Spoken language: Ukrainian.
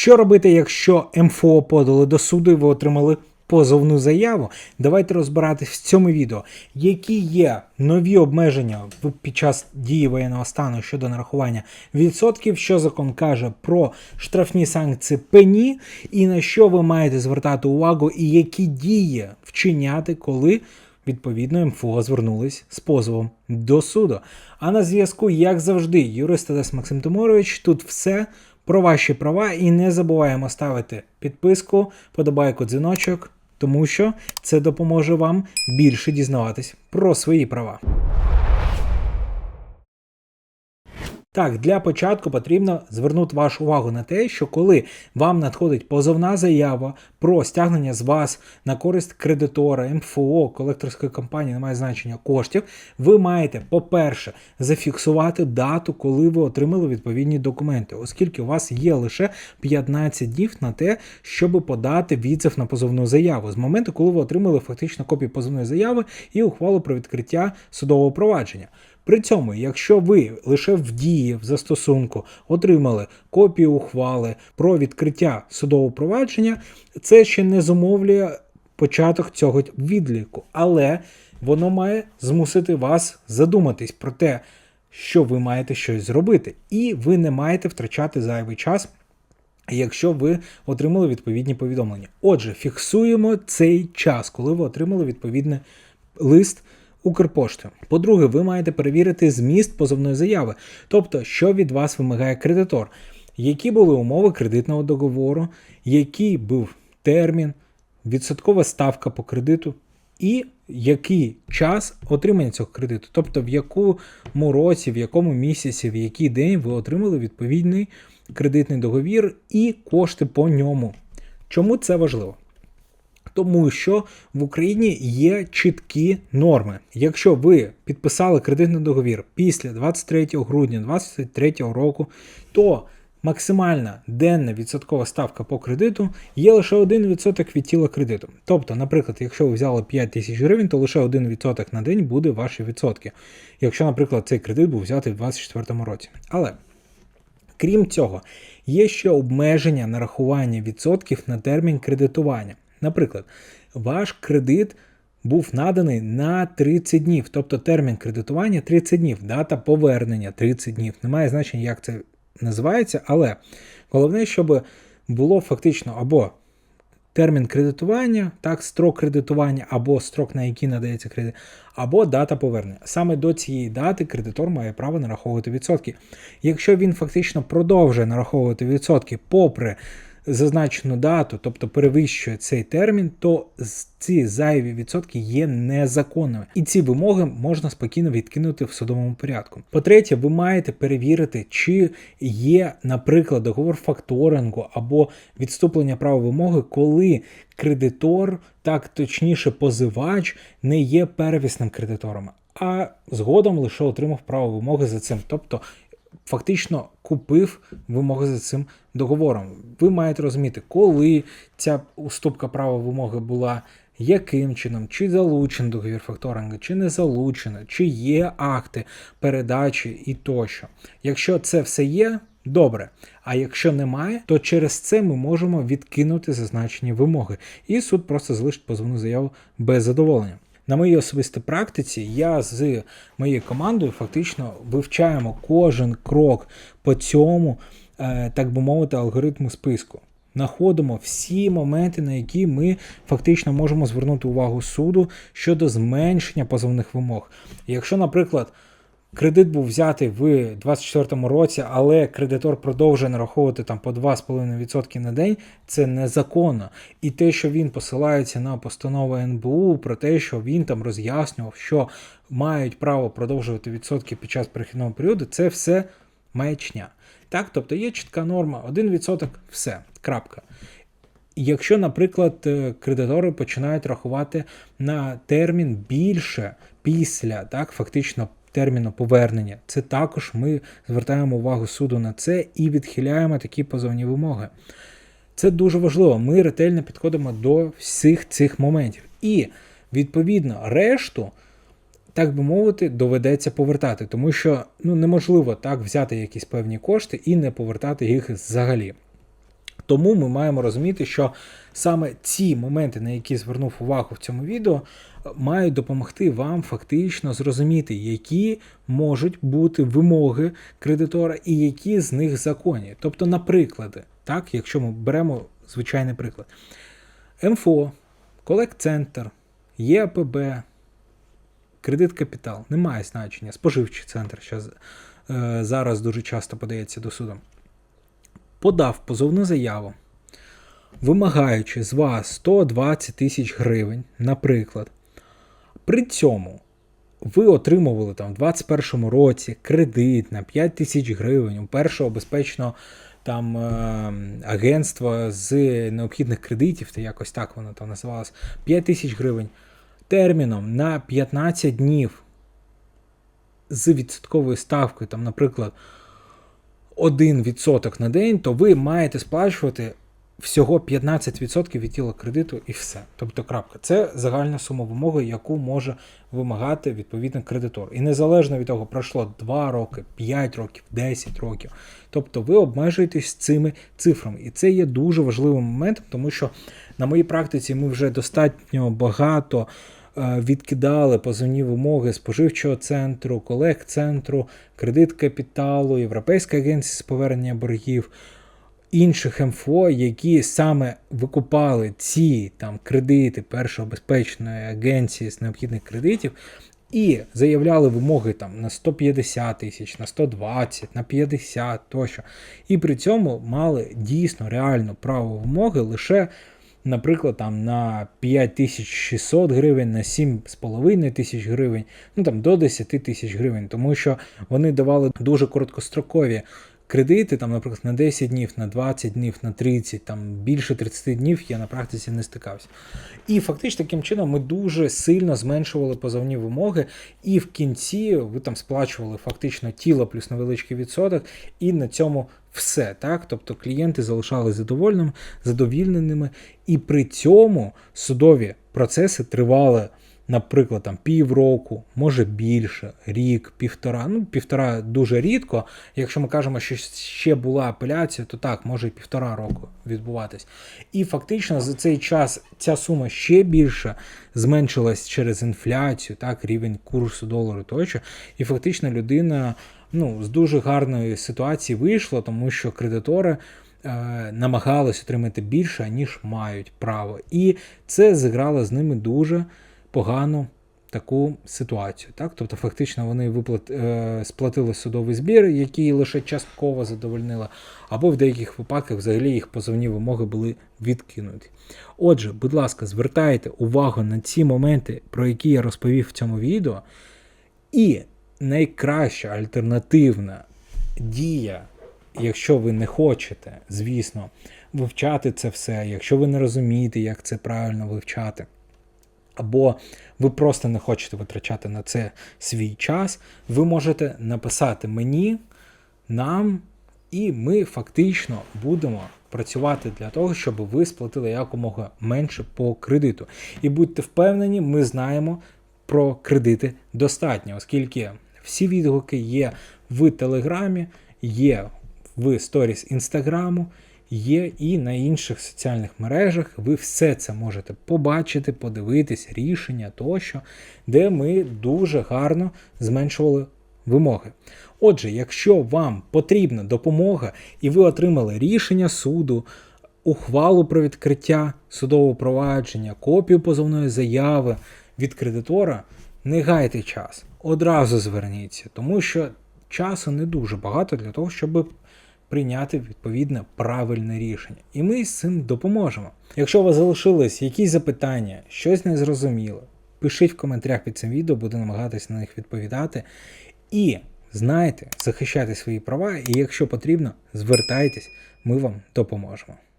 Що робити, якщо МФО подали до суду і ви отримали позовну заяву? Давайте розбиратись в цьому відео, які є нові обмеження під час дії воєнного стану щодо нарахування відсотків, що закон каже про штрафні санкції пені, і на що ви маєте звертати увагу, і які дії вчиняти, коли. Відповідно, МФО звернулись з позовом до суду. А на зв'язку, як завжди, юрист Одес Максим Тимурович. Тут все про ваші права. І не забуваємо ставити підписку, подобайку, дзвіночок, тому що це допоможе вам більше дізнаватись про свої права. Так, для початку потрібно звернути вашу увагу на те, що коли вам надходить позовна заява про стягнення з вас на користь кредитора, МФО, колекторської компанії, немає значення коштів, ви маєте, по-перше, зафіксувати дату, коли ви отримали відповідні документи, оскільки у вас є лише 15 днів на те, щоб подати відзив на позовну заяву з моменту, коли ви отримали фактично копію позовної заяви і ухвалу про відкриття судового провадження. При цьому, якщо ви лише в дії в застосунку отримали копію ухвали про відкриття судового провадження, це ще не зумовлює початок цього відліку, але воно має змусити вас задуматись про те, що ви маєте щось зробити, і ви не маєте втрачати зайвий час якщо ви отримали відповідні повідомлення. Отже, фіксуємо цей час, коли ви отримали відповідний лист. Укрпошти. По-друге, ви маєте перевірити зміст позовної заяви, тобто, що від вас вимагає кредитор, які були умови кредитного договору, який був термін, відсоткова ставка по кредиту, і який час отримання цього кредиту, тобто в якому році, в якому місяці, в який день ви отримали відповідний кредитний договір і кошти по ньому. Чому це важливо? Тому що в Україні є чіткі норми. Якщо ви підписали кредитний договір після 23 грудня 2023 року, то максимальна денна відсоткова ставка по кредиту є лише 1% від тіла кредиту. Тобто, наприклад, якщо ви взяли 5 тисяч гривень, то лише 1% на день буде ваші відсотки. Якщо, наприклад, цей кредит був взятий в 2024 році. Але Крім цього, є ще обмеження нарахування відсотків на термін кредитування. Наприклад, ваш кредит був наданий на 30 днів, тобто термін кредитування 30 днів, дата повернення 30 днів. Немає значення, як це називається, але головне, щоб було фактично або термін кредитування, так, строк кредитування, або строк, на який надається кредит, або дата повернення. Саме до цієї дати кредитор має право нараховувати відсотки. Якщо він фактично продовжує нараховувати відсотки попри зазначену дату, тобто перевищує цей термін, то ці зайві відсотки є незаконними. І ці вимоги можна спокійно відкинути в судовому порядку. По-третє, ви маєте перевірити, чи є, наприклад, договор факторингу або відступлення права вимоги, коли кредитор, так точніше, позивач, не є первісним кредитором, а згодом лише отримав право вимоги за цим. Тобто фактично купив вимоги за цим договором. Ви маєте розуміти, коли ця уступка права вимоги була, яким чином, чи залучений договір факторингу, чи не залучений, чи є акти передачі і тощо. Якщо це все є, добре. А якщо немає, то через це ми можемо відкинути зазначені вимоги, і суд просто залишить позовну заяву без задоволення. На моїй особистій практиці я з моєю командою фактично вивчаємо кожен крок по цьому, е, так би мовити, алгоритму списку. Находимо всі моменти, на які ми фактично можемо звернути увагу суду щодо зменшення позовних вимог. Якщо, наприклад, Кредит був взятий в 2024 році, але кредитор продовжує нараховувати там по 2,5% на день. Це незаконно. І те, що він посилається на постанову НБУ про те, що він там роз'яснював, що мають право продовжувати відсотки під час перехідного періоду, це все маячня. Так, тобто є чітка норма, 1% все. Крапка. Якщо, наприклад, е, кредитори починають рахувати на термін більше після, так, фактично терміну повернення, це також ми звертаємо увагу суду на це і відхиляємо такі позовні вимоги. Це дуже важливо. Ми ретельно підходимо до всіх цих моментів. І відповідно решту, так би мовити, доведеться повертати, тому що ну, неможливо так взяти якісь певні кошти і не повертати їх взагалі. Тому ми маємо розуміти, що саме ці моменти, на які звернув увагу в цьому відео, мають допомогти вам фактично зрозуміти, які можуть бути вимоги кредитора і які з них законні. Тобто, наприклад, так, якщо ми беремо звичайний приклад, МФО, колект-центр, ЄАПБ, кредит капітал, немає значення, споживчий центр щас, е, зараз дуже часто подається до суду. Подав позовну заяву, вимагаючи з вас 120 тисяч гривень, наприклад. При цьому ви отримували там в 2021 році кредит на 5 тисяч гривень у першого безпечного там е, агентства з необхідних кредитів, та якось так воно там називалось, 5 тисяч гривень терміном на 15 днів з відсотковою ставкою, там, наприклад, 1% на день, то ви маєте сплачувати всього 15% від тіла кредиту і все. Тобто крапка. Це загальна сума вимоги, яку може вимагати відповідний кредитор. І незалежно від того, пройшло 2 роки, 5 років, 10 років. Тобто ви обмежуєтесь цими цифрами. І це є дуже важливим моментом, тому що на моїй практиці ми вже достатньо багато відкидали позовні вимоги споживчого центру, колег-центру, кредит капіталу, Європейської агенції з повернення боргів, інших МФО, які саме викупали ці там кредити першої безпечної агенції з необхідних кредитів. І заявляли вимоги там на 150 тисяч, на 120, на 50 тощо. І при цьому мали дійсно реальну право вимоги лише, наприклад, там на 5600 гривень, на 7,5 тисяч гривень, ну там до 10 тисяч гривень, тому що вони давали дуже короткострокові кредити, там, наприклад, на 10 днів, на 20 днів, на 30, там більше 30 днів я на практиці не стикався. І фактично таким чином ми дуже сильно зменшували позовні вимоги, і в кінці ви там сплачували фактично тіло плюс невеличкий відсоток, і на цьому все. так? Тобто клієнти залишались задовольними, задовільненими, і при цьому судові процеси тривали наприклад, там півроку, може більше, рік, півтора. Ну, півтора дуже рідко. Якщо ми кажемо, що ще була апеляція, то так, може і півтора року відбуватись. І фактично за цей час ця сума ще більше зменшилась через інфляцію, так, рівень курсу долару тощо. І фактично людина ну, з дуже гарної ситуації вийшла, тому що кредитори. е, Намагались отримати більше, ніж мають право, і це зіграло з ними дуже погану таку ситуацію. Так? Тобто, фактично, вони виплат, е, сплатили судовий збір, який лише частково задовольнила, або в деяких випадках взагалі їх позовні вимоги були відкинуті. Отже, будь ласка, звертайте увагу на ці моменти, про які я розповів в цьому відео. І найкраща альтернативна дія, якщо ви не хочете, звісно, вивчати це все, якщо ви не розумієте, як це правильно вивчати або ви просто не хочете витрачати на це свій час, ви можете написати мені, нам, і ми фактично будемо працювати для того, щоб ви сплатили якомога менше по кредиту. І будьте впевнені, ми знаємо про кредити достатньо, оскільки всі відгуки є в Телеграмі, є в сторіс Інстаграму є і на інших соціальних мережах. Ви все це можете побачити, подивитись, рішення тощо, де ми дуже гарно зменшували вимоги. Отже, якщо вам потрібна допомога і ви отримали рішення суду, ухвалу про відкриття судового провадження, копію позовної заяви від кредитора, не гайте час. Одразу зверніться, тому що часу не дуже багато для того, щоб прийняти відповідне правильне рішення. І ми з цим допоможемо. Якщо у вас залишились якісь запитання, щось незрозуміло, пишіть в коментарях під цим відео, буду намагатися на них відповідати. І знайте, захищайте свої права, і якщо потрібно, звертайтесь, ми вам допоможемо.